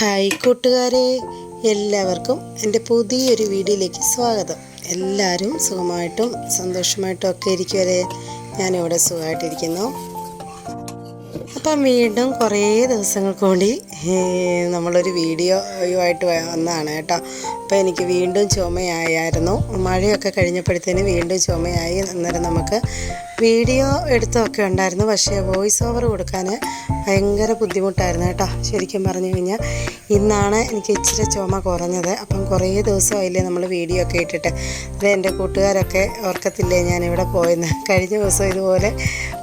Hi കൂട്ടുകാരെ എല്ലാവർക്കും എന്റെ പുതിയൊരു വീഡിയോയിലേക്ക് സ്വാഗതം. എല്ലാവരും സുഖമായിട്ടും സന്തോഷമായിട്ടും ഒക്കെ ഇരിക്കുവരെ ഞാനിവിടെ സുഖമായിട്ടിരിക്കുന്നു. അപ്പം വീണ്ടും കുറേ ദിവസങ്ങൾക്ക് ഏ, നമ്മളൊരു വീഡിയോയുമായിട്ട് വന്നതാണ് കേട്ടോ. അപ്പോൾ എനിക്ക് വീണ്ടും ചുമയായിരുന്നു. മഴയൊക്കെ കഴിഞ്ഞപ്പോഴത്തേന് വീണ്ടും ചുമയായി. അന്നേരം നമുക്ക് വീഡിയോ എടുത്തൊക്കെ ഉണ്ടായിരുന്നു. പക്ഷേ വോയിസ് ഓവർ കൊടുക്കാൻ ഭയങ്കര ബുദ്ധിമുട്ടായിരുന്നു കേട്ടോ. ശരിക്കും പറഞ്ഞു കഴിഞ്ഞാൽ ഇന്നാണ് എനിക്ക് ഇച്ചിരി ചുമ കുറഞ്ഞത്. അപ്പം കുറേ ദിവസമായില്ലേ നമ്മൾ വീഡിയോ ഒക്കെ ഇട്ടിട്ട്. അത് എന്റെ കൂട്ടുകാരൊക്കെ ഓർക്കത്തില്ലേ ഞാനിവിടെ പോയെന്ന്. കഴിഞ്ഞ ദിവസം ഇതുപോലെ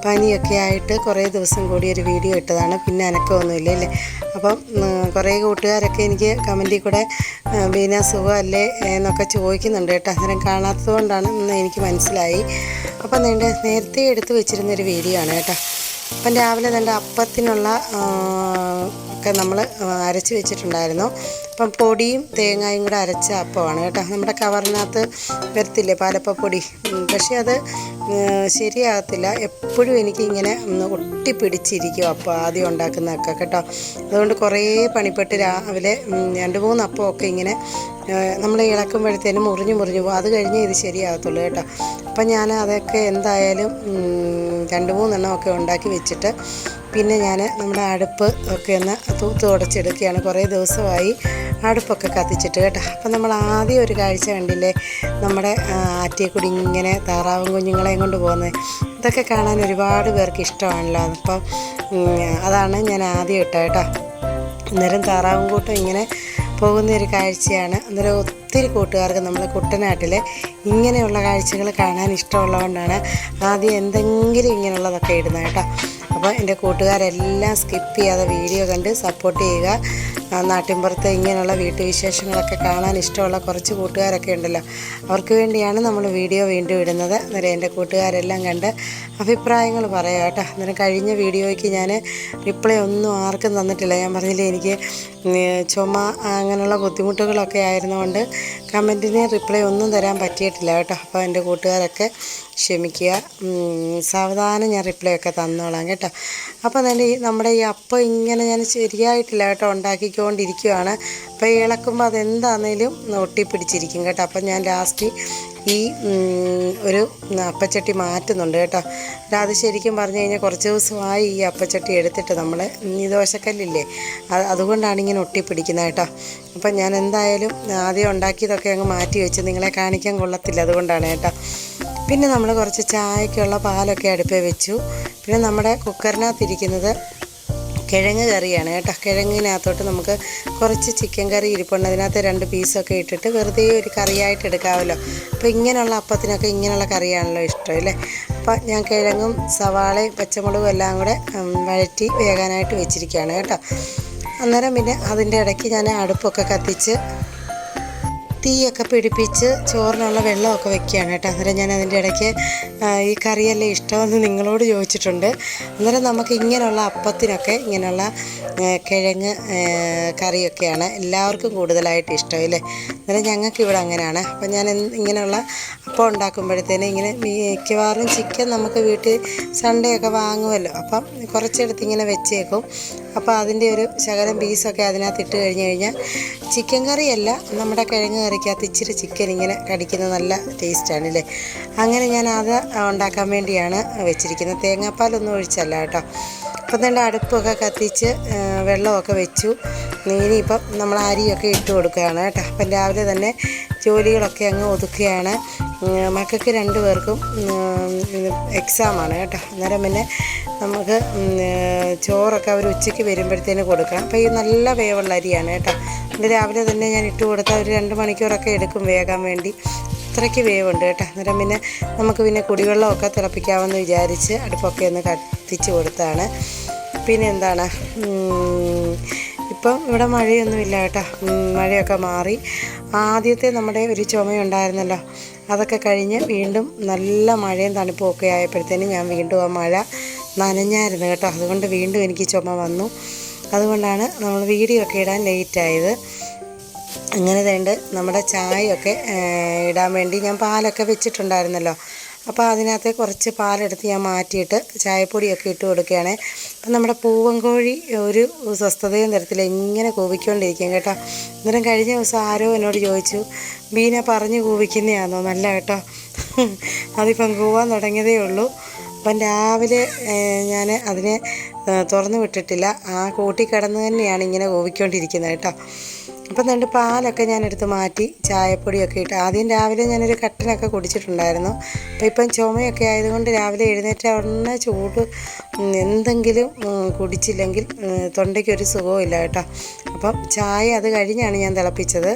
പനിയൊക്കെ ആയിട്ട് കുറേ ദിവസം കൂടി ഒരു വീഡിയോ ഇട്ടതാണ്. പിന്നെ അനക്കമൊന്നുമില്ല അല്ലേ? അപ്പം കുറേ കൂട്ടുകാരൊക്കെ എനിക്ക് കമന്റിൽ കൂടെ ബീന സുഖമല്ലേ എന്നൊക്കെ ചോദിക്കുന്നുണ്ട് കേട്ടോ. അന്നേരം കാണാത്തത് കൊണ്ടാണ് എനിക്ക് മനസ്സിലായി. അപ്പം നീണ്ട നേരത്തെ എടുത്തു വെച്ചിരുന്നൊരു വീഡിയോ ആണ് കേട്ടോ. അപ്പം രാവിലെ തന്നെ അപ്പത്തിനുള്ള ഒക്കെ നമ്മൾ അരച്ച് വെച്ചിട്ടുണ്ടായിരുന്നു. അപ്പം പൊടിയും തേങ്ങായും കൂടെ അരച്ച അപ്പമാണ് കേട്ടോ. നമ്മുടെ കവറിനകത്ത് വരത്തില്ലേ പാലപ്പൊടി പക്ഷേ അത് ശരിയാകത്തില്ല. എപ്പോഴും എനിക്കിങ്ങനെ ഒട്ടിപ്പിടിച്ചിരിക്കും അപ്പോൾ ആദ്യം ഉണ്ടാക്കുന്നതൊക്കെ കേട്ടോ. അതുകൊണ്ട് കുറേ പണിപ്പെട്ട് രാവിലെ രണ്ട് മൂന്ന് അപ്പമൊക്കെ ഇങ്ങനെ നമ്മൾ ഇളക്കുമ്പോഴത്തേനും മുറിഞ്ഞ് മുറിഞ്ഞ് പോകും. അത് കഴിഞ്ഞ് ഇത് ശരിയാകത്തുള്ളൂ കേട്ടോ. അപ്പം ഞാൻ അതൊക്കെ എന്തായാലും രണ്ട് മൂന്നെണ്ണം ഒക്കെ ഉണ്ടാക്കി വെച്ചിട്ട് പിന്നെ ഞാൻ നമ്മുടെ അടുപ്പ് ഒക്കെ ഒന്ന് തൂത്ത് തുടച്ചെടുക്കുകയാണ്. കുറേ ദിവസമായി അടുപ്പൊക്കെ കത്തിച്ചിട്ട് കേട്ടോ. അപ്പം നമ്മൾ ആദ്യം ഒരു കാഴ്ച കണ്ടില്ലേ? നമ്മുടെ ആറ്റിയെക്കൂടി ഇങ്ങനെ താറാവും കുഞ്ഞുങ്ങളെയും കൊണ്ട് പോകുന്നത്. ഇതൊക്കെ കാണാൻ ഒരുപാട് പേർക്ക് ഇഷ്ടമാണല്ലോ. അപ്പം അതാണ് ഞാൻ ആദ്യം ഇട്ട കേട്ടോ. അന്നേരം താറാവും കൂട്ടം ഇങ്ങനെ പോകുന്ന ഒരു കാഴ്ചയാണ്. അന്നേരം ഒത്തിരി കൂട്ടുകാർക്ക് നമ്മൾ കുട്ടനാട്ടിൽ ഇങ്ങനെയുള്ള കാഴ്ചകൾ കാണാൻ ഇഷ്ടമുള്ളതുകൊണ്ടാണ് ആദ്യം എന്തെങ്കിലും ഇങ്ങനെയുള്ളതൊക്കെ ഇടുന്നത് കേട്ടോ. അപ്പോൾ എന്റെ കൂട്ടുകാരെല്ലാം സ്കിപ്പ് ചെയ്യാതെ വീഡിയോ കണ്ട് സപ്പോർട്ട് ചെയ്യുക. നാട്ടിൻപുറത്തെ ഇങ്ങനെയുള്ള വീട്ടുവിശേഷങ്ങളൊക്കെ കാണാൻ ഇഷ്ടമുള്ള കുറച്ച് കൂട്ടുകാരൊക്കെ ഉണ്ടല്ലോ. അവർക്ക് വേണ്ടിയാണ് നമ്മൾ വീഡിയോ വീണ്ടും ഇടുന്നത്. അന്നേരം എന്റെ കൂട്ടുകാരെല്ലാം കണ്ട് അഭിപ്രായങ്ങൾ പറയാം കേട്ടോ. അന്നേരം കഴിഞ്ഞ വീഡിയോയ്ക്ക് ഞാൻ റിപ്ലൈ ഒന്നും ആർക്കും തന്നിട്ടില്ല. ഞാൻ പറഞ്ഞില്ലേ എനിക്ക് ചുമ അങ്ങനെയുള്ള ബുദ്ധിമുട്ടുകളൊക്കെ ആയിരുന്നുകൊണ്ട് കമന്റിന് റിപ്ലൈ ഒന്നും തരാൻ പറ്റിയിട്ടില്ല കേട്ടോ. അപ്പോൾ എന്റെ കൂട്ടുകാരൊക്കെ ക്ഷമിക്കുക. സാവധാനം ഞാൻ റിപ്ലൈ ഒക്കെ തന്നോളാം കേട്ടോ. അപ്പോൾ തന്നെ നമ്മുടെ ഈ അപ്പം ഇങ്ങനെ ഞാൻ ശരിയായിട്ടില്ല കേട്ടോ. ഉണ്ടാക്കിക്കൊണ്ടിരിക്കുകയാണ് അപ്പോൾ ഇളക്കുമ്പോൾ അതെന്താണേലും ഒട്ടിപ്പിടിച്ചിരിക്കും കേട്ടോ. അപ്പം ഞാൻ ലാസ്റ്റ് ഈ ഒരു അപ്പച്ചട്ടി മാറ്റുന്നുണ്ട് കേട്ടോ. അത് ശരിക്കും പറഞ്ഞു കഴിഞ്ഞാൽ കുറച്ച് ദിവസമായി ഈ അപ്പച്ചട്ടി എടുത്തിട്ട് നമ്മൾ ഈ ദോശക്കല്ലില്ലേ അത് അതുകൊണ്ടാണ് ഇങ്ങനെ ഒട്ടിപ്പിടിക്കുന്നത് കേട്ടോ. അപ്പം ഞാൻ എന്തായാലും ആദ്യം ഉണ്ടാക്കിയതൊക്കെ അങ്ങ് മാറ്റി വെച്ച് നിങ്ങളെ കാണിക്കാൻ കൊള്ളത്തില്ല അതുകൊണ്ടാണ് കേട്ടോ. പിന്നെ നമ്മൾ കുറച്ച് ചായക്കുള്ള പാലൊക്കെ അടുപ്പേ വെച്ചു. പിന്നെ നമ്മുടെ കുക്കറിനകത്തിരിക്കുന്നത് കിഴങ്ങ് കറിയാണ് കേട്ടോ. കിഴങ്ങിനകത്തോട്ട് നമുക്ക് കുറച്ച് ചിക്കൻ കറി ഇരിപ്പുണ്ട് അതിനകത്ത് രണ്ട് പീസൊക്കെ ഇട്ടിട്ട് വെറുതെ ഒരു കറിയായിട്ട് എടുക്കാമല്ലോ. അപ്പോൾ ഇങ്ങനെയുള്ള അപ്പത്തിനൊക്കെ ഇങ്ങനെയുള്ള കറിയാണല്ലോ ഇഷ്ടം അല്ലേ? അപ്പോൾ ഞാൻ കിഴങ്ങും സവാളയും പച്ചമുളകും എല്ലാം കൂടെ വഴറ്റി വേകാനായിട്ട് വെച്ചിരിക്കുകയാണ് കേട്ടോ. അന്നേരം പിന്നെ അതിന്റെ ഇടയ്ക്ക് ഞാൻ അടുപ്പൊക്കെ കത്തിച്ച് തീയൊക്കെ പിടിപ്പിച്ച് ചോറിനുള്ള വെള്ളമൊക്കെ വെക്കുകയാണ് കേട്ടോ. അന്നേരം ഞാൻ അതിന്റെ ഇടയ്ക്ക് ഈ കറിയല്ലേ ഇഷ്ടമെന്ന് നിങ്ങളോട് ചോദിച്ചിട്ടുണ്ട്. അന്നേരം നമുക്ക് ഇങ്ങനെയുള്ള അപ്പത്തിനൊക്കെ ഇങ്ങനെയുള്ള കിഴങ്ങ് കറിയൊക്കെയാണ് എല്ലാവർക്കും കൂടുതലായിട്ട് ഇഷ്ടം അല്ലേ? അന്നേരം ഞങ്ങൾക്ക് ഇവിടെ അങ്ങനെയാണ്. അപ്പം ഞാൻ ഇങ്ങനെയുള്ള അപ്പം ഉണ്ടാക്കുമ്പോഴത്തേന് ഇങ്ങനെ മിക്കവാറും ചിക്കൻ നമുക്ക് വീട്ടിൽ സൺഡേ ഒക്കെ വാങ്ങുമല്ലോ. അപ്പം കുറച്ചെടുത്ത് ഇങ്ങനെ വെച്ചേക്കും. അപ്പോൾ അതിന്റെ ഒരു ശകലം പീസൊക്കെ അതിനകത്ത് ഇട്ട് കഴിഞ്ഞ് കഴിഞ്ഞാൽ ചിക്കൻ കറിയല്ല നമ്മുടെ കിഴങ്ങ് കറിക്കകത്ത് ഇച്ചിരി ചിക്കൻ ഇങ്ങനെ കടിക്കുന്നത് നല്ല ടേസ്റ്റാണ് അല്ലേ അങ്ങനെ ഞാൻ അത് ഉണ്ടാക്കാൻ വേണ്ടിയാണ് വെച്ചിരിക്കുന്നത്. തേങ്ങാപ്പാലൊന്നും ഒഴിച്ചല്ല കേട്ടോ. അപ്പം തന്നെ അടുപ്പൊക്കെ കത്തിച്ച് വെള്ളമൊക്കെ വെച്ചു. ഇനിയിപ്പം നമ്മൾ അരിയൊക്കെ ഇട്ട് കൊടുക്കുകയാണ് കേട്ടോ. അപ്പം രാവിലെ തന്നെ ജോലികളൊക്കെ അങ്ങ് ഒതുക്കുകയാണ്. മക്കൾക്ക് രണ്ടു പേർക്കും എക്സാമാണ് കേട്ടോ. അന്നേരം പിന്നെ നമുക്ക് ചോറൊക്കെ അവർ ഉച്ചയ്ക്ക് വരുമ്പോഴത്തേന് കൊടുക്കാം അപ്പോൾ ഈ നല്ല വേവുള്ള അരിയാണ് കേട്ടോ. ഇന്ന് രാവിലെ തന്നെ ഞാൻ ഇട്ട് കൊടുത്താൽ ഒരു രണ്ട് മണിക്കൂറൊക്കെ എടുക്കും വേകാൻ വേണ്ടി. അത്രയ്ക്ക് വേവുണ്ട് കേട്ടോ. അന്നേരം പിന്നെ നമുക്ക് പിന്നെ കുടിവെള്ളമൊക്കെ തിളപ്പിക്കാമെന്ന് വിചാരിച്ച് അടുപ്പൊക്കെ ഒന്ന് കത്തിച്ച് കൊടുത്താണ്. പിന്നെ എന്താണ്? ഇപ്പം ഇവിടെ മഴയൊന്നുമില്ല കേട്ടോ. മഴയൊക്കെ മാറി. ആദ്യത്തെ നമ്മുടെ ഒരു ചുമയുണ്ടായിരുന്നല്ലോ. അതൊക്കെ കഴിഞ്ഞ് വീണ്ടും നല്ല മഴയും തണുപ്പും ഒക്കെ ആയപ്പോഴത്തേനും ഞാൻ വീണ്ടും ആ മഴ നനഞ്ഞായിരുന്നു കേട്ടോ. അതുകൊണ്ട് വീണ്ടും എനിക്ക് ചുമ വന്നു. അതുകൊണ്ടാണ് നമ്മൾ വീഡിയോ ഒക്കെ ഇടാൻ ലേറ്റായത് അങ്ങനെ വേണ്ട നമ്മുടെ ചായയൊക്കെ ഇടാൻ വേണ്ടി ഞാൻ പാലൊക്കെ വെച്ചിട്ടുണ്ടായിരുന്നല്ലോ. അപ്പോൾ അതിനകത്ത് കുറച്ച് പാലെടുത്ത് ഞാൻ മാറ്റിയിട്ട് ചായപ്പൊടിയൊക്കെ ഇട്ട് കൊടുക്കുകയാണ്. അപ്പം നമ്മുടെ പൂവൻ കോഴി ഒരു സ്വസ്ഥതയും തരത്തില്ല ഇങ്ങനെ കൂവിക്കൊണ്ടിരിക്കും കേട്ടോ. അന്നേരം കഴിഞ്ഞ ദിവസം ആരോ എന്നോട് ചോദിച്ചു ബീന പറഞ്ഞു കൂവിക്കുന്നതാണോ നല്ല കേട്ടോ. അതിപ്പം കൂവാൻ തുടങ്ങിയതേ ഉള്ളൂ. അപ്പം രാവിലെ ഞാൻ അതിനെ തുറന്നു വിട്ടിട്ടില്ല. ആ കൂട്ടി കിടന്ന് തന്നെയാണ് ഇങ്ങനെ ഓവിക്കൊണ്ടിരിക്കുന്നത് കേട്ടോ. അപ്പം രണ്ട് പാലൊക്കെ ഞാൻ എടുത്ത് മാറ്റി ചായപ്പൊടിയൊക്കെ ഇട്ട് ആദ്യം രാവിലെ ഞാനൊരു കട്ടനൊക്കെ കുടിച്ചിട്ടുണ്ടായിരുന്നു. അപ്പോൾ ഇപ്പം ചുമയൊക്കെ ആയതുകൊണ്ട് രാവിലെ എഴുന്നേറ്റ ഉടനെ ചൂട് എന്തെങ്കിലും കുടിച്ചില്ലെങ്കിൽ തൊണ്ടയ്ക്കൊരു സുഖവും ഇല്ല കേട്ടോ. അപ്പം ചായ അത് കഴിഞ്ഞാണ് ഞാൻ തിളപ്പിച്ചത്.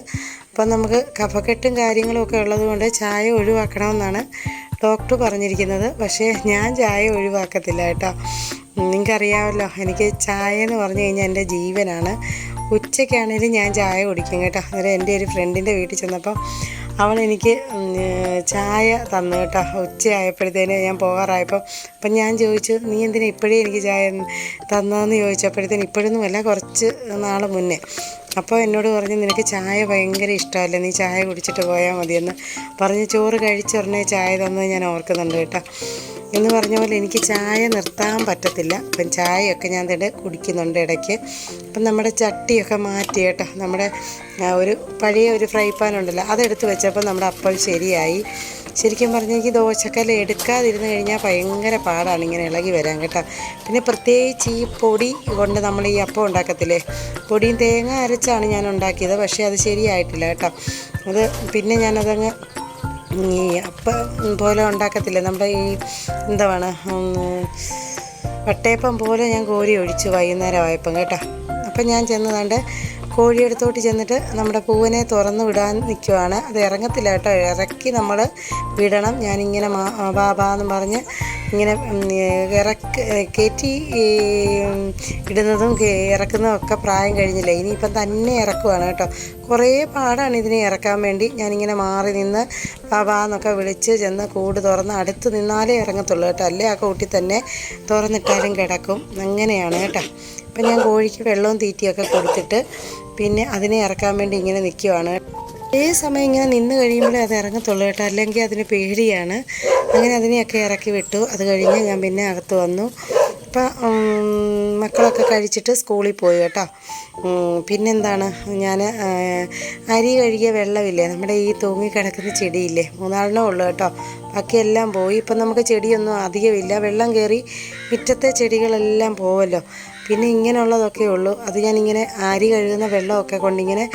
അപ്പം നമുക്ക് കഫക്കെട്ടും കാര്യങ്ങളും ഒക്കെ ഉള്ളതുകൊണ്ട് ചായ ഒഴിവാക്കണമെന്നാണ് ഡോക്ടർ പറഞ്ഞിരിക്കുന്നത് പക്ഷേ ഞാൻ ചായ ഒഴിവാക്കത്തില്ല കേട്ടോ. നിങ്ങൾക്കറിയാമല്ലോ എനിക്ക് ചായ എന്ന് പറഞ്ഞു കഴിഞ്ഞാൽ എന്റെ ജീവനാണ്. ഉച്ചയ്ക്കാണെങ്കിലും ഞാൻ ചായ കുടിക്കും കേട്ടോ. അന്നേരം എന്റെ ഒരു ഫ്രണ്ടിന്റെ വീട്ടിൽ ചെന്നപ്പം ഉം, ചായ തന്നു കേട്ടോ. ഉച്ചയായപ്പോഴത്തേന് ഞാൻ പോകാറായപ്പം അപ്പം ഞാൻ ചോദിച്ചു നീ എന്തിനാ ഇപ്പോഴേ എനിക്ക് ചായ തന്നതെന്ന് ചോദിച്ചപ്പോഴത്തേന് ഇപ്പോഴൊന്നുമല്ല കുറച്ച് നാൾ മുന്നേ. അപ്പോൾ എന്നോട് പറഞ്ഞു നിനക്ക് ചായ ഭയങ്കര ഇഷ്ടമല്ലേ? നീ ചായ കുടിച്ചിട്ട് പോയാൽ മതിയെന്ന്. പറഞ്ഞ് ചോറ് കഴിച്ചുടനെ ചായ തന്നത് ഞാൻ ഓർക്കുന്നുണ്ട് കേട്ടോ. എന്ന് പറഞ്ഞ പോലെ എനിക്ക് ചായ നിർത്താൻ പറ്റത്തില്ല. അപ്പം ചായയൊക്കെ ഞാൻ തന്നെ കുടിക്കുന്നുണ്ട് ഇടയ്ക്ക്. അപ്പം നമ്മുടെ ചട്ടിയൊക്കെ മാറ്റി കേട്ടോ. നമ്മുടെ ഒരു പഴയ ഒരു ഫ്രൈ പാൻ ഉണ്ടല്ലോ അതെടുത്ത് വെച്ചപ്പോൾ നമ്മുടെ അപ്പം ശരിയായി. ശരിക്കും പറഞ്ഞാൽ എനിക്ക് ദോശക്കല്ല് എടുക്കാതിരുന്ന് കഴിഞ്ഞാൽ ഭയങ്കര പാടാണ് ഇങ്ങനെ ഇളകി വരാൻ കേട്ടോ. പിന്നെ പ്രത്യേകിച്ച് ഈ പൊടി കൊണ്ട് നമ്മൾ ഈ അപ്പം ഉണ്ടാക്കത്തില്ലേ? പൊടിയും തേങ്ങ അരച്ചാണ് ഞാൻ ഉണ്ടാക്കിയത് പക്ഷേ അത് ശരിയായിട്ടില്ല കേട്ടോ. അത് പിന്നെ ഞാനതങ്ങ് ഈ അപ്പം പോലെ ഉണ്ടാക്കത്തില്ല. നമ്മുടെ ഈ എന്താണ് വട്ടയപ്പം പോലെ ഞാൻ കോരി ഒഴിച്ചു വൈകുന്നേരം ആയപ്പം കേട്ടോ. അപ്പം ഞാൻ ചെന്നതാണ്ട് കോഴിയെടുത്തോട്ട് ചെന്നിട്ട് നമ്മുടെ പൂവിനെ തുറന്നു വിടാൻ നിൽക്കുവാണ്. അത് ഇറങ്ങത്തില്ല കേട്ടോ. ഇറക്കി നമ്മൾ വിടണം. ഞാനിങ്ങനെ ബാബാന്ന് പറഞ്ഞ് ഇങ്ങനെ ഇറക്കി കയറ്റി ഇടുന്നതും ഇറക്കുന്നതും ഒക്കെ പ്രായം കഴിഞ്ഞില്ല. ഇനിയിപ്പം തന്നെ ഇറക്കുവാണ് കേട്ടോ. കുറേ പാടാണ് ഇതിനെ ഇറക്കാൻ വേണ്ടി. ഞാനിങ്ങനെ മാറി നിന്ന് എന്നൊക്കെ വിളിച്ച് ചെന്ന് കൂട് തുറന്ന് അടുത്ത് നിന്നാലേ ഇറങ്ങത്തുള്ളൂ കേട്ടോ. അല്ലേ? ആ കൂട്ടി തന്നെ തുറന്നിട്ടാലും കിടക്കും. അങ്ങനെയാണ് കേട്ടോ. അപ്പം ഞാൻ കോഴിക്ക് വെള്ളവും തീറ്റിയൊക്കെ കൊടുത്തിട്ട് പിന്നെ അതിനെ ഇറക്കാൻ വേണ്ടി ഇങ്ങനെ നിൽക്കുവാണ് ഏ സമയം ഇങ്ങനെ നിന്ന് കഴിയുമ്പോഴേ അത് ഇറങ്ങത്തുള്ളൂ കേട്ടോ. അല്ലെങ്കിൽ അതിന് പേടിയാണ്. അങ്ങനെ അതിനെയൊക്കെ ഇറക്കി വിട്ടു. അത് കഴിഞ്ഞ് ഞാൻ പിന്നെ അകത്ത് വന്നു. അപ്പം മക്കളൊക്കെ കഴിച്ചിട്ട് സ്കൂളിൽ പോയി കേട്ടോ. പിന്നെന്താണ്? ഞാൻ അരി കഴുകിയ വെള്ളമില്ലേ? നമ്മുടെ ഈ തൂങ്ങി കിടക്കുന്ന ചെടിയില്ലേ? മൂന്നാളിനേ ഉള്ളു കേട്ടോ. ബാക്കിയെല്ലാം പോയി. ഇപ്പം നമുക്ക് ചെടിയൊന്നും അധികമില്ല. വെള്ളം കയറി മുറ്റത്തെ ചെടികളെല്ലാം പോവല്ലോ. പിന്നെ ഇങ്ങനെയുള്ളതൊക്കെ ഉള്ളൂ. അത് ഞാനിങ്ങനെ അരി കഴുകുന്ന വെള്ളമൊക്കെ കൊണ്ടിങ്ങനെ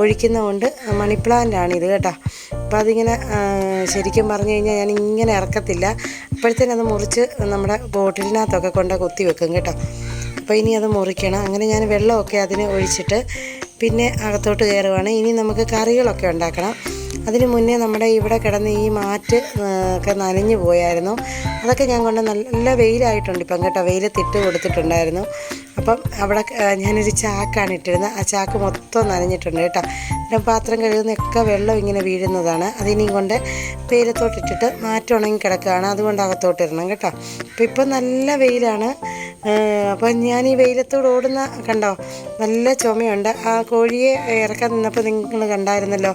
ഒഴിക്കുന്നതുകൊണ്ട് മണി പ്ലാന്റാണ് ഇത് കേട്ടോ. അപ്പോൾ അതിങ്ങനെ ശരിക്കും പറഞ്ഞു കഴിഞ്ഞാൽ ഞാൻ ഇങ്ങനെ ഇറക്കത്തില്ല. അപ്പോഴത്തേനും അത് മുറിച്ച് നമ്മുടെ ബോട്ടിലിനകത്തൊക്കെ കൊണ്ട് കൊത്തി വെക്കും കേട്ടോ. അപ്പോൾ ഇനി അത് മുറിക്കണം. അങ്ങനെ ഞാൻ വെള്ളമൊക്കെ അതിന് ഒഴിച്ചിട്ട് പിന്നെ അകത്തോട്ട് കയറുവാണ്. ഇനി നമുക്ക് കറികളൊക്കെ ഉണ്ടാക്കണം. അതിന് മുന്നേ നമ്മുടെ ഇവിടെ കിടന്ന് ഈ മാറ്റ് ഒക്കെ നനഞ്ഞു പോയായിരുന്നു. അതൊക്കെ ഞാൻ കൊണ്ട് നല്ല വെയിലായിട്ടുണ്ട് ഇപ്പം കേട്ടോ. വെയിലത്തിട്ട് കൊടുത്തിട്ടുണ്ടായിരുന്നു. അപ്പം അവിടെ ഞാനൊരു ചാക്കാണ് ഇട്ടിരുന്നത്. ആ ചാക്ക് മൊത്തം നനഞ്ഞിട്ടുണ്ട് കേട്ടോ. പിന്നെ പാത്രം കഴുകുന്നൊക്കെ വെള്ളം ഇങ്ങനെ വീഴുന്നതാണ്. അതിനെയും കൊണ്ട് പേരത്തോട്ടിട്ടിട്ട് മാറ്റം ഉണങ്ങി കിടക്കുകയാണ്. അതുകൊണ്ട് അകത്തോട്ട് ഇടണം കേട്ടോ. അപ്പം ഇപ്പം നല്ല വെയിലാണ്. അപ്പം ഞാൻ ഈ വെയിലത്തോട് ഓടുന്ന കണ്ടോ നല്ല ചുമയുണ്ട്. ആ കോഴിയെ ഇറക്കാൻ നിന്നപ്പോൾ നിങ്ങൾ കണ്ടായിരുന്നല്ലോ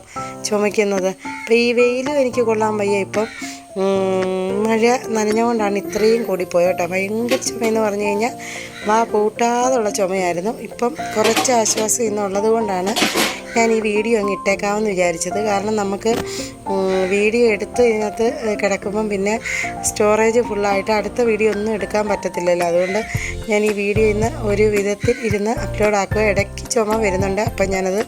ചുമയ്ക്കുന്നത്. അപ്പം ഈ വെയിലും എനിക്ക് കൊള്ളാൻ വയ്യ ഇപ്പം. മഴ നനഞ്ഞുകൊണ്ടാണ് ഇത്രയും കൂടിപ്പോയത് കേട്ടോ ഭയങ്കര ചുമയെന്ന് പറഞ്ഞു കഴിഞ്ഞാൽ വാ പൂട്ടാതുള്ള ചുമയായിരുന്നു. ഇപ്പം കുറച്ച് ആശ്വാസം ഇന്നുള്ളത് കൊണ്ടാണ് ഞാൻ ഈ വീഡിയോ അങ്ങ് ഇട്ടേക്കാമെന്ന് വിചാരിച്ചത്. കാരണം നമുക്ക് വീഡിയോ എടുത്ത് ഇതിനകത്ത് കിടക്കുമ്പം പിന്നെ സ്റ്റോറേജ് ഫുള്ളായിട്ട് അടുത്ത വീഡിയോ ഒന്നും എടുക്കാൻ പറ്റത്തില്ലല്ലോ. അതുകൊണ്ട് ഞാൻ ഈ വീഡിയോ ഇന്ന് ഒരു വിധത്തിൽ ഇരുന്ന് അപ്ലോഡ് ആക്കുക. ഇടയ്ക്ക് ചുമ വരുന്നുണ്ട്. അപ്പം ഞാനത്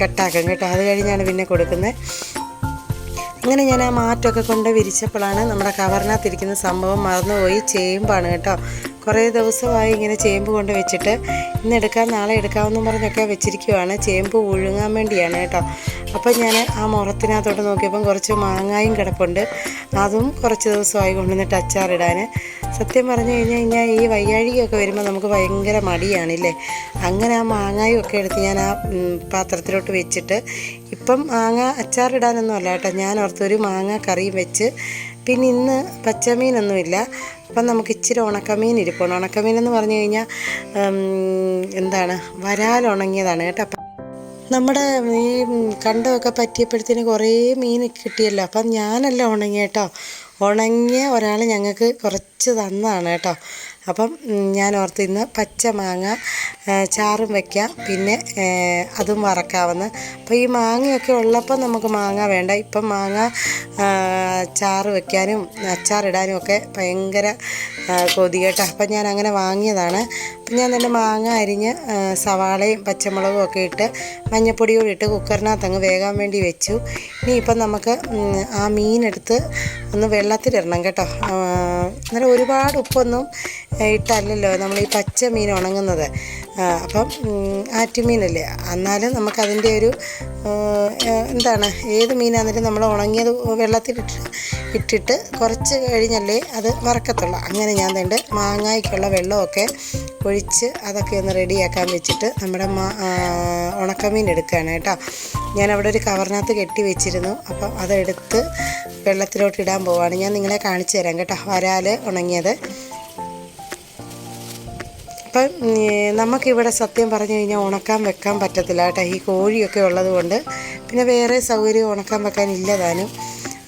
കട്ടാക്കും കേട്ടോ. അത് കഴിഞ്ഞാണ് പിന്നെ കൊടുക്കുന്നത്. അങ്ങനെ ഞാൻ ആ മാറ്റമൊക്കെ കൊണ്ട് വിരിച്ചപ്പോഴാണ് നമ്മുടെ കവറിനകത്തിരിക്കുന്ന സംഭവം മറന്നുപോയി ചേമ്പാണ് കേട്ടോ. കുറേ ദിവസമായി ഇങ്ങനെ ചേമ്പ് കൊണ്ട് വെച്ചിട്ട് ഇന്ന് എടുക്കാം നാളെ എടുക്കാമെന്നും പറഞ്ഞൊക്കെ വെച്ചിരിക്കുവാണ്. ചേമ്പ് ഉഴുങ്ങാൻ വേണ്ടിയാണ് കേട്ടോ. അപ്പം ഞാൻ ആ മുറത്തിനകത്തോട്ട് നോക്കിയപ്പം കുറച്ച് മാങ്ങായും കിടപ്പുണ്ട്. അതും കുറച്ച് ദിവസമായി കൊണ്ടുവന്നിട്ട് അച്ചാറിടാൻ. സത്യം പറഞ്ഞു കഴിഞ്ഞ് കഴിഞ്ഞാൽ ഈ വയ്യാഴികയൊക്കെ വരുമ്പോൾ നമുക്ക് ഭയങ്കര മടിയാണില്ലേ? അങ്ങനെ ആ മാങ്ങായും ഒക്കെ എടുത്ത് ഞാൻ ആ പാത്രത്തിലോട്ട് വെച്ചിട്ട് ഇപ്പം മാങ്ങ അച്ചാറിടാനൊന്നും അല്ല കേട്ടോ. ഞാൻ ഓർത്തൊരു മാങ്ങ കറിയും വെച്ച് പിന്നെ ഇന്ന് പച്ചമീനൊന്നുമില്ല. അപ്പം നമുക്ക് ഇച്ചിരി ഉണക്കമീൻ ഇരിപ്പുണ്ട്. ഉണക്കമീൻ എന്ന് പറഞ്ഞു കഴിഞ്ഞാൽ എന്താണ് വരാൽ ഉണങ്ങിയതാണ് കേട്ടോ. നമ്മുടെ ഈ കണ്ടമൊക്കെ പറ്റിയപ്പോഴത്തേന് കുറേ മീൻ കിട്ടിയല്ലോ. അപ്പം ഞാനല്ല ഉണങ്ങിയ കേട്ടോ. ഉണങ്ങിയ ഒരാൾ ഞങ്ങൾക്ക് കുറച്ച് തന്നതാണ് കേട്ടോ. അപ്പം ഞാൻ ഓർത്ത് ഇന്ന് പച്ച മാങ്ങ ചാറും വയ്ക്കാം പിന്നെ അതും വറക്കാവുന്ന. അപ്പോൾ ഈ മാങ്ങയൊക്കെ ഉള്ളപ്പോൾ നമുക്ക് മാങ്ങ വേണ്ട. ഇപ്പം മാങ്ങ ചാറ് വയ്ക്കാനും അച്ചാറിടാനും ഒക്കെ ഭയങ്കര ആ, കൊതി കേട്ടോ. അപ്പം ഞാൻ അങ്ങനെ വാങ്ങിയതാണ്. അപ്പം ഞാൻ തന്നെ മാങ്ങ അരിഞ്ഞ് സവാളയും പച്ചമുളകും ഒക്കെ ഇട്ട് മഞ്ഞപ്പൊടി കൂടി ഇട്ട് കുക്കറിനകത്ത് അങ്ങ് വേകാൻ വേണ്ടി വെച്ചു. ഇനി ഇപ്പം നമുക്ക് ആ മീനെടുത്ത് ഒന്ന് വെള്ളത്തിലിടണം കേട്ടോ. അങ്ങനെ ഒരുപാട് ഉപ്പൊന്നും ഇട്ടല്ലല്ലോ. നമ്മൾ ഈ പച്ച മീൻ ഉണങ്ങുന്നത് അപ്പം ആറ്റുമീനല്ലേ? എന്നാലും നമുക്കതിന്റെ ഒരു എന്താണ് ഏത് മീനാണെങ്കിലും നമ്മൾ ഉണങ്ങിയത് വെള്ളത്തിലിട്ട് ഇട്ടിട്ട് കുറച്ച് കഴിഞ്ഞല്ലേ അത് വറക്കത്തുള്ളൂ. അങ്ങനെ ഞാൻ തണ്ട് മാങ്ങായ്ക്കുള്ള വെള്ളമൊക്കെ ഒഴിച്ച് അതൊക്കെ ഒന്ന് റെഡിയാക്കാൻ വെച്ചിട്ട് നമ്മുടെ ഉണക്കമീൻ എടുക്കുകയാണ് കേട്ടോ. ഞാൻ അവിടെ ഒരു കവറിനകത്ത് കെട്ടി വെച്ചിരുന്നു. അപ്പം അതെടുത്ത് വെള്ളത്തിലോട്ട് ഇടാൻ പോവാണ്. ഞാൻ നിങ്ങളെ കാണിച്ചു തരാം കേട്ടോ വരാൽ ഉണങ്ങിയത്. അപ്പം നമുക്കിവിടെ സത്യം പറഞ്ഞു കഴിഞ്ഞാൽ ഉണക്കാൻ വെക്കാൻ പറ്റത്തില്ല കേട്ടോ. ഈ കോഴിയൊക്കെ ഉള്ളതുകൊണ്ട് പിന്നെ വേറെ സൗകര്യം ഉണക്കാൻ വെക്കാൻ ഇല്ല താനും.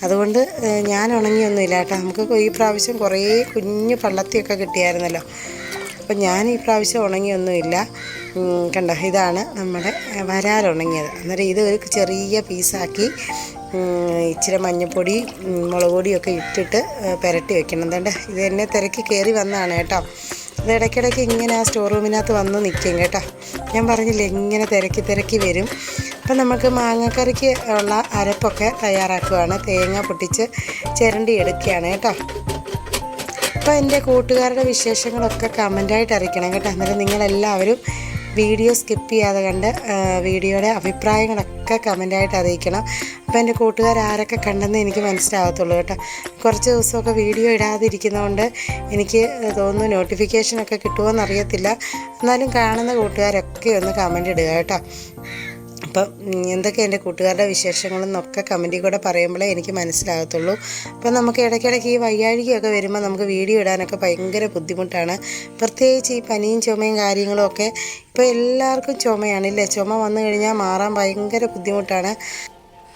അതുകൊണ്ട് ഞാൻ ഉണങ്ങിയൊന്നുമില്ല കേട്ടോ. നമുക്ക് ഈ പ്രാവശ്യം കുറേ കുഞ്ഞു പള്ളത്തിയൊക്കെ കിട്ടിയായിരുന്നല്ലോ. അപ്പം ഞാൻ ഈ പ്രാവശ്യം ഉണങ്ങിയൊന്നുമില്ല. കണ്ട? ഇതാണ് നമ്മുടെ വരാലുണങ്ങിയത് അന്നേരം ഇത് ഒരു ചെറിയ പീസാക്കി ഇച്ചിരി മഞ്ഞപ്പൊടി മുളക് പൊടിയൊക്കെ ഇട്ടിട്ട് പുരട്ടി വെക്കണം. എന്താണ്ട് ഇത് എന്നെ തിരക്കി കയറി വന്നതാണ് കേട്ടോ. ഇത് ഇടയ്ക്കിടയ്ക്ക് ഇങ്ങനെ ആ സ്റ്റോർ റൂമിനകത്ത് വന്ന് നിൽക്കും കേട്ടോ. ഞാൻ പറഞ്ഞില്ലേ ഇങ്ങനെ തിരക്കി തിരക്കി വരും. അപ്പം നമുക്ക് മാങ്ങക്കറിക്ക് ഉള്ള അരപ്പൊക്കെ തയ്യാറാക്കുകയാണ് തേങ്ങ പൊട്ടിച്ച് ചിരണ്ടി എടുക്കുകയാണ് കേട്ടോ. അപ്പോൾ എന്റെ കൂട്ടുകാരുടെ വിശേഷങ്ങളൊക്കെ കമന്റായിട്ട് അറിയിക്കണം കേട്ടോ. അന്നേരം നിങ്ങളെല്ലാവരും വീഡിയോ സ്കിപ്പ് ചെയ്യാതെ കണ്ട് വീഡിയോയുടെ അഭിപ്രായങ്ങളൊക്കെ കമന്റായിട്ട് അറിയിക്കണം. അപ്പോൾ എന്റെ കൂട്ടുകാർ ആരൊക്കെ കണ്ടെന്ന് എനിക്ക് മനസ്സിലാകത്തുള്ളൂ കേട്ടോ. കുറച്ച് ദിവസമൊക്കെ വീഡിയോ ഇടാതിരിക്കുന്നതുകൊണ്ട് എനിക്ക് തോന്നുന്നു നോട്ടിഫിക്കേഷനൊക്കെ കിട്ടുമോ എന്നറിയത്തില്ല എന്നാലും കാണുന്ന കൂട്ടുകാരൊക്കെ ഒന്ന് കമന്റ് ഇടുക കേട്ടോ. അപ്പം എന്തൊക്കെ എന്റെ കൂട്ടുകാരുടെ വിശേഷങ്ങളെന്നൊക്കെ കമന്റിൽ കൂടെ പറയുമ്പോഴേ എനിക്ക് മനസ്സിലാകത്തുള്ളൂ. അപ്പം നമുക്ക് ഇടയ്ക്കിടയ്ക്ക് ഈ വയ്യാഴികയൊക്കെ വരുമ്പോൾ നമുക്ക് വീഡിയോ ഇടാനൊക്കെ ഭയങ്കര ബുദ്ധിമുട്ടാണ്. പ്രത്യേകിച്ച് ഈ പനിയും ചുമയും കാര്യങ്ങളും ഒക്കെ ഇപ്പോൾ എല്ലാവർക്കും ചുമയാണ് ഇല്ലേ? ചുമ വന്നു കഴിഞ്ഞാൽ മാറാൻ ഭയങ്കര ബുദ്ധിമുട്ടാണ്.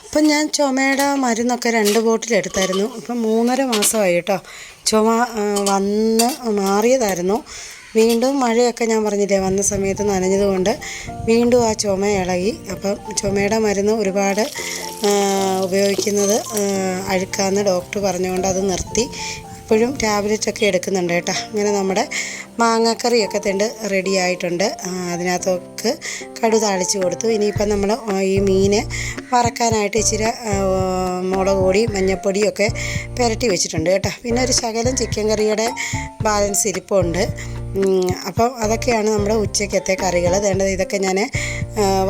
അപ്പം ഞാൻ ചുമയുടെ മരുന്നൊക്കെ രണ്ട് ബോട്ടിൽ എടുത്തായിരുന്നു. ഇപ്പം മൂന്നര മാസമായി കേട്ടോ. ചുമ വന്ന് മാറിയതായിരുന്നു. വീണ്ടും മഴയൊക്കെ ഞാൻ പറഞ്ഞില്ലേ വന്ന സമയത്ത് നനഞ്ഞതുകൊണ്ട് വീണ്ടും ആ ചുമ ഇളകി. അപ്പം ചുമയുടെ മരുന്ന് ഒരുപാട് ഉപയോഗിക്കുന്നത് അഴുക്കാന്ന് ഡോക്ടർ പറഞ്ഞുകൊണ്ട് അത് നിർത്തി. ഇപ്പോഴും ടാബ്ലറ്റ് ഒക്കെ എടുക്കുന്നുണ്ട് കേട്ടോ. അങ്ങനെ നമ്മുടെ മാങ്ങാക്കറിയൊക്കെ തണ്ട് റെഡി ആയിട്ടുണ്ട്. അതിനകത്തൊക്കെ കടു താളിച്ച് കൊടുത്തു. ഇനിയിപ്പം നമ്മൾ ഈ മീന് വറക്കാനായിട്ട് ഇച്ചിരി മുളക് പൊടി മഞ്ഞപ്പൊടിയൊക്കെ പുരട്ടി വെച്ചിട്ടുണ്ട് കേട്ടോ. പിന്നെ ഒരു ശകലം ചിക്കൻ കറിയുടെ ബാലൻസ് ഇരിപ്പുണ്ട്. ഉം, അപ്പം അതൊക്കെയാണ് നമ്മുടെ ഉച്ചക്കത്തെ കറികൾ. വേണ്ടത് ഇതൊക്കെ ഞാൻ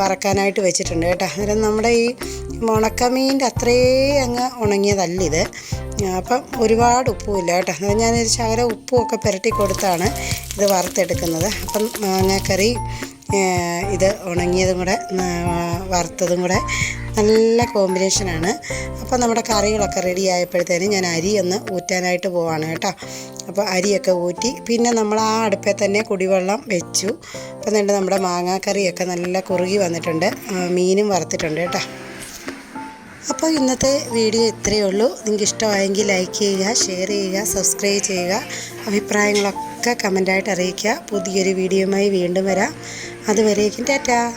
വറക്കാനായിട്ട് വെച്ചിട്ടുണ്ട് കേട്ടോ. അന്നേരം നമ്മുടെ ഈ ഉണക്കമീന്റെ അത്രേ അങ്ങ് ഉണങ്ങിയതല്ല ഇത്. അപ്പം ഒരുപാട് ഉപ്പുമില്ല കേട്ടോ. അന്നേരം ഞാനൊരു ശകലം ഉപ്പുമൊക്കെ പുരട്ടി കൊടുത്താണ് ഇത് വറുത്തെടുക്കുന്നത്. അപ്പം മാങ്ങാക്കറി ഇത് ഉണങ്ങിയതും കൂടെ വറുത്തതും കൂടെ നല്ല കോമ്പിനേഷനാണ് അപ്പോൾ നമ്മുടെ കറികളൊക്കെ റെഡി ആയപ്പോഴത്തേനും ഞാൻ അരി ഒന്ന് ഊറ്റാനായിട്ട് പോവാണ് കേട്ടോ. അപ്പോൾ അരിയൊക്കെ ഊറ്റി പിന്നെ നമ്മൾ ആ അടുപ്പിൽ തന്നെ കുടിവെള്ളം വെച്ചു. അപ്പോൾ എന്നിട്ട് നമ്മുടെ മാങ്ങാക്കറിയൊക്കെ നല്ല കുറുകി വന്നിട്ടുണ്ട്. മീനും വറുത്തിട്ടുണ്ട് കേട്ടോ. അപ്പോൾ ഇന്നത്തെ വീഡിയോ ഇത്രയേ ഉള്ളൂ. നിങ്ങൾക്ക് ഇഷ്ടമായെങ്കിൽ ലൈക്ക് ചെയ്യുക ഷെയർ ചെയ്യുക സബ്സ്ക്രൈബ് ചെയ്യുക. അഭിപ്രായങ്ങളൊക്കെ കമന്റായിട്ട് അറിയിക്കുക. പുതിയൊരു വീഡിയോയുമായി വീണ്ടും വരാം. അതുവരേക്കും ടാറ്റാ.